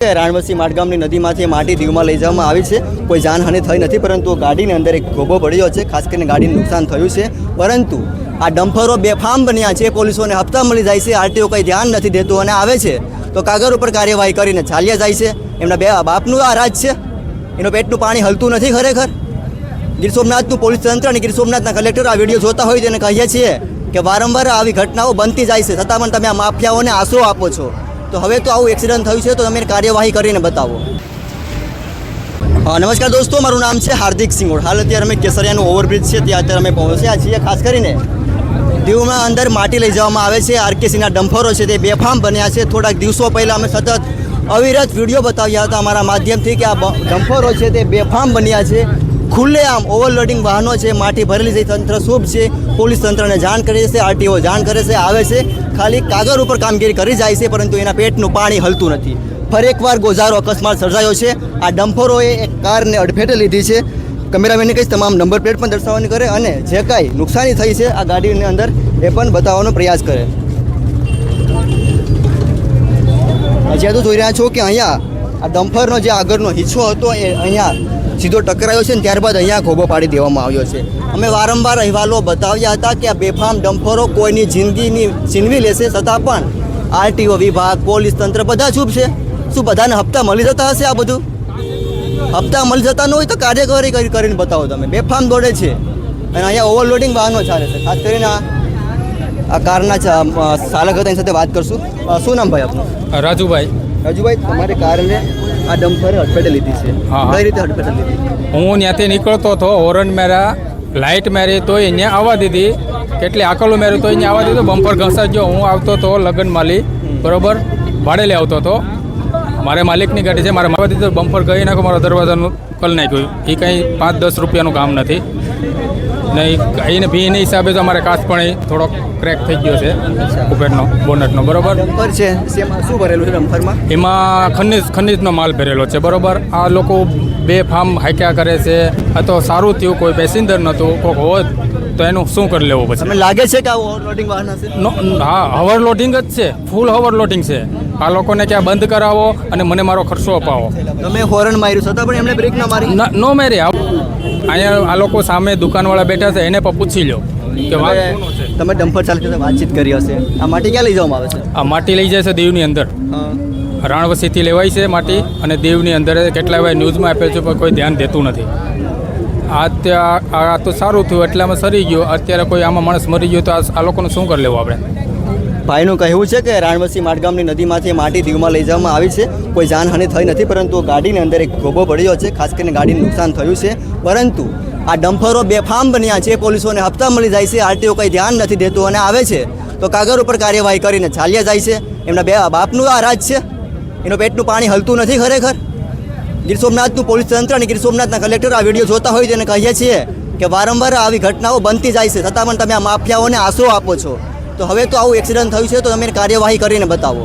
રાણવસી માટગામની નદીમાંથી માટી દીવમાં લઈ જવામાં આવી છે. કોઈ જાનહાનિ થઈ નથી, પરંતુ ગાડીની અંદર એક ગોબો પડ્યો છે. ખાસ કરીને ગાડીને નુકસાન થયું છે. પરંતુ આ ડમ્ફરો બેફામ બન્યા છે. પોલીસોને હપ્તા મળી જાય છે. આરટીઓ કંઈ ધ્યાન નથી દેતું અને આવે છે. તો કાગળ ઉપર કાર્યવાહી કરીને ચાલ્યા જાય છે. એમના બે બાપનું આ રાજ છે. એનું પેટનું પાણી હલતું નથી ખરેખર. ગીર સોમનાથનું પોલીસ તંત્ર અને ગીર સોમનાથના કલેક્ટર આ વીડિયો જોતા હોય તેને કહીએ છીએ કે વારંવાર આવી ઘટનાઓ બનતી જાય છે. છતાં પણ તમે આ માફિયાઓને આશરો આપો છો. તો હવે તો આવું એક્સિડન્ટ થયું છે, તો તમે કાર્યવાહી કરીને બતાવો. નમસ્કાર દોસ્તો, મારું નામ છે હાર્દિક સિંગોડ હાલ અત્યારે અમે કેસરિયાનું ઓવરબ્રિજ છે, ત્યાં અત્યારે અમે પહોંચ્યા છીએ. ખાસ કરીને દીવમાં અંદર માટી લઈ જવામાં આવે છે, આરકેસીના ડમ્ફરો છે, તે બેફામ બન્યા છે. થોડાક દિવસો પહેલાં અમે સતત અવિરત વીડિયો બતાવ્યા હતા અમારા માધ્યમથી કે આ ડમ્ફરો છે, તે બેફામ બન્યા છે. ખુલ્લેઆમ ઓવરલોડિંગ વાહનો છે, માટી ભરેલી છે, તંત્ર શુભ છે, પોલીસ તંત્રને જાણ કરી છે, આરટીઓ જાણ કરે છે, આવે છે. ખાલી કાગળ ઉપર કામગીરી કરી જાય છે, પરંતુ એના પેટનું પાણી હલતું નથી. ફરી એકવાર ગોઝારો અકસ્માત સર્જાયો છે. આ ડમ્ફરોએ એક કારને અડફેટે લીધી છે. કેમેરામેનને કહીશ, તમામ નંબર પ્લેટ પણ દર્શાવવાની કરે અને જે કાંઈ નુકસાની થઈ છે, આ ગાડીની અંદર એ પણ બતાવવાનો પ્રયાસ કરે. હજી તો જોઈ રહ્યા છો કે અહીંયા આ ડમ્ફરનો જે આગળનો હિસ્સો હતો, એ અહીંયા સીધો ટકરાયો છે ને ત્યારબાદ અહીંયા ખોબો પાડી દેવામાં આવ્યો છે. અમે વારંવાર અહેવાલો બતાવ્યા હતા કે આ બેફામ ડમ્ફરો કોઈની જિંદગીની છીનવી લેશે છતાં પણ આરટીઓ વિભાગ, પોલીસ તંત્ર બધા ચૂપ છે. શું બધાને હપ્તા મળી જતા હશે આ બધું? હપ્તા મળી જતા ન હોય તો કાર્યકરી કરી કરીને બતાવો તમે. બેફામ દોડે છે. અને અહીંયા ઓવરલોડિંગ વાહનો ચાલે છે. ખાસ કરીને આ કારના ચાલક હતા એની સાથે વાત કરશું. શું નામ ભાઈ આપનું? રાજુભાઈ. રાજુભાઈ તમારે કારને આ ડમ્પરે હડફેટે લીધી છે. કઈ રીતે હડફેટે લીધી? હું ત્યાંથી નીકળતો હતો હોરન મેરા લાઇટ મેરી તો અહીંયા આવવા દીધી. કેટલી આકલો મેરી તો અહીંયા આવવા દીધું. બમ્પર ગયો. હું આવતો હતો લગ્ન માલી બરોબર? ભાડે લઈ આવતો હતો. મારે માલિકની ગાડી છે મારે મારવા દીધું. બમ્પર કહી નાખો મારો દરવાજાનું કલ નાખ્યું. એ કંઈ પાંચ દસ રૂપિયાનું કામ નથી. ને એને ભીને હિસાબે તો અમારે કાચ પણ થોડોક ક્રેક થઈ ગયો છે ઉપરનો બોનટનો બરોબર? ડમ્પર છે શું ભરેલું છે ડમ્પરમાં એમાં ખનિજ ખનિજનો માલ ભરેલો છે બરોબર? આ લોકો બે ફાર્મ હાક્યા કરે છે આ તો સારું થયું કોઈ પેસેન્જર નહોતું કોઈક હોત તો એનું શું કરી લેવું પછી? તમને લાગે છે કે આ ઓવરલોડિંગ વાહન હશે? હા ઓવરલોડિંગ જ છે ફૂલ ઓવરલોડિંગ છે. આ લોકોને ક્યાં બંધ કરાવો અને મને મારો ખર્ચો અપાવો. તમે હોરન માર્યું છતાં પણ એમણે બ્રેક ના મારી. નો મેરી આવ અહીંયા આ લોકો સામે દુકાનવાળા બેઠા છે એને પણ પૂછી લો કે વાત તમે કોનો છે. તમે ડમ્પર ચાલક સાથે વાતચીત કરી હશે. આ માટી ક્યાં લઈ જવામાં આવે છે? આ માટી લઈ જાય છે દીવની અંદર. રાણવસીથી લેવાય છે માટી અને દેવની અંદર કેટલા વાર ન્યૂઝમાં આપે છે પણ કોઈ ધ્યાન દેતું નથી. આ ત્યાં આ તો સારું થયું એટલે અમે સરી ગયો. અત્યારે કોઈ આમાં માણસ મરી ગયો તો આ આ લોકોને શું કરી લેવું આપણે? ભાઈનું કહેવું છે કે રાણવસી માટગામની નદીમાંથી માટી દીવમાં લઈ જવામાં આવી છે. કોઈ જાનહાનિ થઈ નથી, પરંતુ ગાડીની અંદર એક ગોબો પડ્યો છે. ખાસ કરીને ગાડીને નુકસાન થયું છે. પરંતુ આ ડમ્ફરો બેફામ બન્યા છે. પોલીસોને હપ્તા મળી જાય છે. આરટીઓ કંઈ ધ્યાન નથી દેતું અને આવે છે. તો કાગળ ઉપર કાર્યવાહી કરીને ચાલ્યા જાય છે. એમના બે બાપનું આ રાજ છે. એનું પેટનું પાણી હલતું નથી ખરેખર. ગીર સોમનાથનું પોલીસ તંત્ર અને ગીર સોમનાથના કલેક્ટર આ વીડિયો જોતા હોય તેને કહીએ છીએ કે વારંવાર આવી ઘટનાઓ બનતી જાય છે. છતાં પણ તમે આ માફિયાઓને આશરો આપો છો. તો હવે તો આવું એક્સિડન્ટ થયું છે તો તમે કાર્યવાહી કરીને બતાવો.